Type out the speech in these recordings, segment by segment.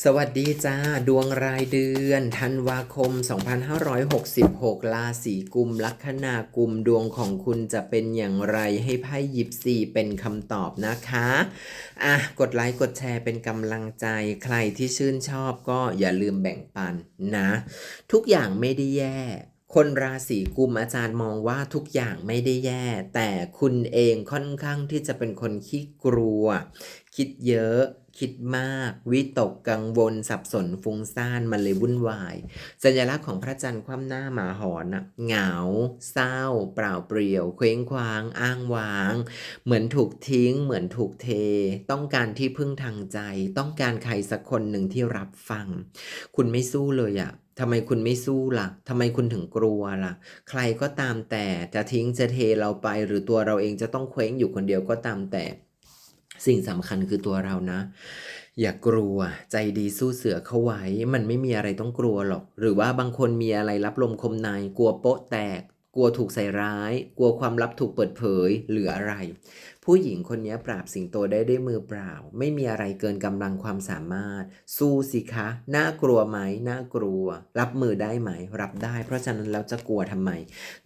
สวัสดีจ้า ดวงรายเดือนธันวาคม 2566 ราศีกุมลัคนากุมดวงของคุณจะเป็นอย่างไรให้ไพ่หยิบสี่เป็นคำตอบนะคะอะกดไลค์กดแชร์เป็นกำลังใจใครที่ชื่นชอบก็อย่าลืมแบ่งปันนะ ทุกอย่างไม่ได้แย่คนราศีกุมอาจารย์มองว่าทุกอย่างไม่ได้แย่ แต่คุณเองค่อนข้างที่จะเป็นคนขี้กลัว คิดเยอะ คิดมาก วิตกกังวล สับสนฟุ้งซ่านมันเลยวุ่นวาย สัญลักษณ์ของพระจันทร์คว่ำหน้าหมาหอนน่ะเหงา เศร้า เปล่าเปลี่ยว เคว้งคว้าง อ้างว้าง เหมือนถูกทิ้ง เหมือนถูกเท ต้องการที่พึ่งทางใจ ต้องการใครสักคนหนึ่งที่รับฟัง คุณไม่สู้เลยอะทำไมคุณไม่สู้ล่ะ ทำไมคุณถึงกลัวล่ะ ใครก็ตามแต่จะทิ้งจะเทเราไป หรือตัวเราเองจะต้องเคว้งอยู่คนเดียวก็ตามแต่ สิ่งสำคัญคือตัวเรานะ อย่ากลัวใจดีสู้เสือเข้าไว้ มันไม่มีอะไรต้องกลัวหรอก หรือว่าบางคนมีอะไรรับลมคมในกลัวโป๊ะแตก กลัวถูกใส่ร้าย กลัวความลับถูกเปิดเผยหรืออะไร ผู้หญิงคนนี้ปราบสิงโตได้ด้วยมือเปล่า ไม่มีอะไรเกินกำลังความสามารถ สู้สิคะ น่ากลัวไหมน่ากลัว รับมือได้ไหม รับได้ เพราะฉะนั้นแล้วจะกลัวทำไม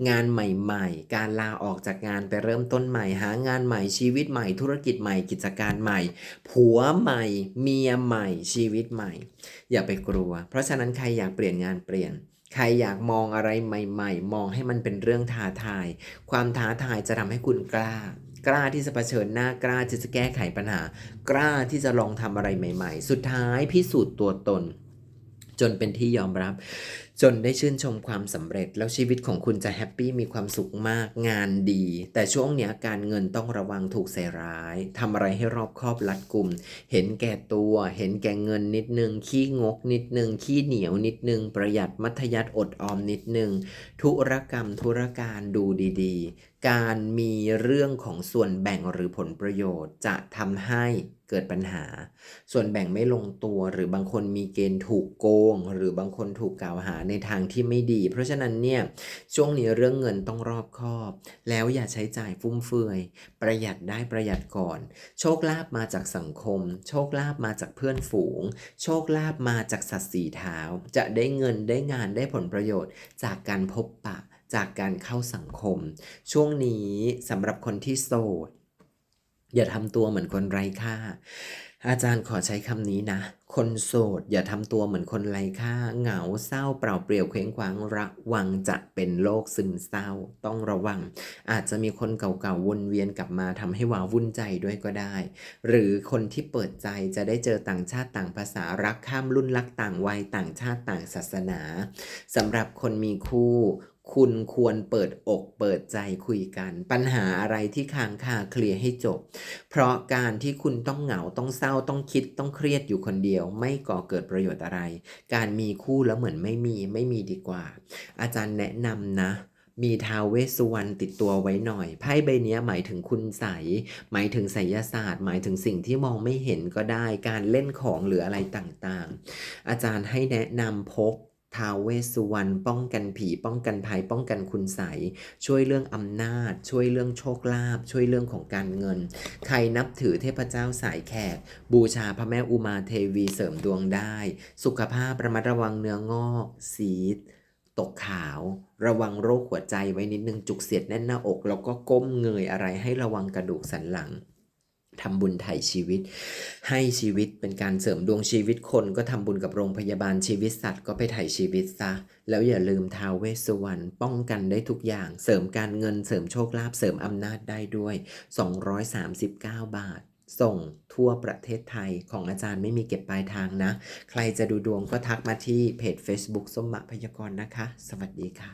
งานใหม่ๆ การลาออกจากงานไปเริ่มต้นใหม่ หางานใหม่ชีวิตใหม่ ธุรกิจใหม่ กิจการใหม่ ผัวใหม่ เมียใหม่ ชีวิตใหม่ อย่าไปกลัว เพราะฉะนั้นใครอยากเปลี่ยนงานเปลี่ยน ใครอยากมองอะไรใหม่ ๆ มองให้มันเป็นเรื่องท้าทาย ความท้าทายจะทำให้คุณกล้า กล้าที่จะเผชิญหน้ากล้าที่จะแก้ไขปัญหา กล้าที่จะลองทำอะไรใหม่ ๆ สุดท้ายพิสูจน์ตัวตน จนเป็นที่ยอมรับ จนได้ชื่นชมความสำเร็จ แล้วชีวิตของคุณจะแฮปปี้มีความสุขมากงานดี แต่ช่วงเนี้ยการเงินต้องระวังถูกใส่ร้ายทำอะไรให้รอบคอบรัดกุม เห็นแก่ตัว เห็นแก่เงินนิดนึง ขี้งกนิดนึง ขี้เหนียวนิดนึง ประหยัดมัธยัติอดออมนิดนึง ธุรกรรมธุรการดูดีๆ การมีเรื่องของส่วนแบ่งหรือผลประโยชน์จะทำให้เกิดปัญหา ส่วนแบ่งไม่ลงตัวหรือบางคนมีเกณฑ์ถูกโกง หรือบางคนถูกกล่าวหาในทางที่ไม่ดี เพราะฉะนั้นเนี่ยช่วงนี้เรื่องเงินต้องรอบคอบ แล้วอย่าใช้จ่ายฟุ่มเฟือย ประหยัดได้ประหยัดก่อน โชคลาภมาจากสังคม โชคลาภมาจากเพื่อนฝูง โชคลาภมาจากสัตว์สีเท้า จะได้เงินได้งานได้ผลประโยชน์ จากการพบปะจากการเข้าสังคม ช่วงนี้สำหรับคนที่โสดอย่าทำตัวเหมือนคนไร้ค่า อาจารย์ขอใช้คำนี้นะ คนโสดอย่าทำตัวเหมือนคนไร้ค่า เหงาเศร้าเปล่าเปลี่ยวเคว้งคว้างระวังจะเป็นโรคซึมเศร้า ต้องระวัง อาจจะมีคนเก่าๆวนเวียนกลับมาทำให้วาวุ่นใจด้วยก็ได้ หรือคนที่เปิดใจจะได้เจอต่างชาติต่างภาษารักข้ามรุ่นรักต่างวัยต่างชาติต่างศาสนาสำหรับคนมีคู่ คุณควรเปิดอกเปิดใจคุยกัน ปัญหาอะไรที่ค้างคาเคลียร์ให้จบ เพราะการที่คุณต้องเหงาต้องเศร้าต้องคิดต้องเครียดอยู่คนเดียว ไม่ก่อเกิดประโยชน์อะไร การมีคู่แล้วเหมือนไม่มีไม่มีดีกว่า อาจารย์แนะนำนะมีทาวเวสุวรรณติดตัวไว้หน่อย ไพ่ใบนี้หมายถึงคุณใส หมายถึงไสยศาสตร์ หมายถึงสิ่งที่มองไม่เห็นก็ได้ การเล่นของหรืออะไรต่างๆ อาจารย์ให้แนะนำพก ท้าวเวสสุวรรณป้องกันผี ป้องกันภัย ป้องกันคุณใสช่วยเรื่องอำนาจ ช่วยเรื่องโชคลาภช่วยเรื่องของการเงิน ใครนับถือเทพเจ้าสายแขก บูชาพระแม่อุมาเทวีเสริมดวงได้ สุขภาพระมัดระวังเนื้องอกซีดตกขาว ระวังโรคหัวใจไว้นิดนึงจุกเสียดแน่นหน้าอก แล้วก็ก้มเงยอะไรให้ระวังกระดูกสันหลัง ทำบุญไถ่ชีวิต ให้ชีวิตเป็นการเสริมดวงชีวิตคนก็ทำบุญกับโรงพยาบาลชีวิตสัตว์ก็ไปไถ่ชีวิตซะ แล้วอย่าลืมท้าวเวสสุวรรณป้องกันได้ทุกอย่าง เสริมการเงินเสริมโชคลาภเสริมอำนาจได้ด้วย 239 บาท ส่งทั่วประเทศไทยของอาจารย์ไม่มีเก็บปลายทางนะ ใครจะดูดวงก็ทักมาที่เพจ Facebook ส้มมะพยากรณ์นะคะ สวัสดีค่ะ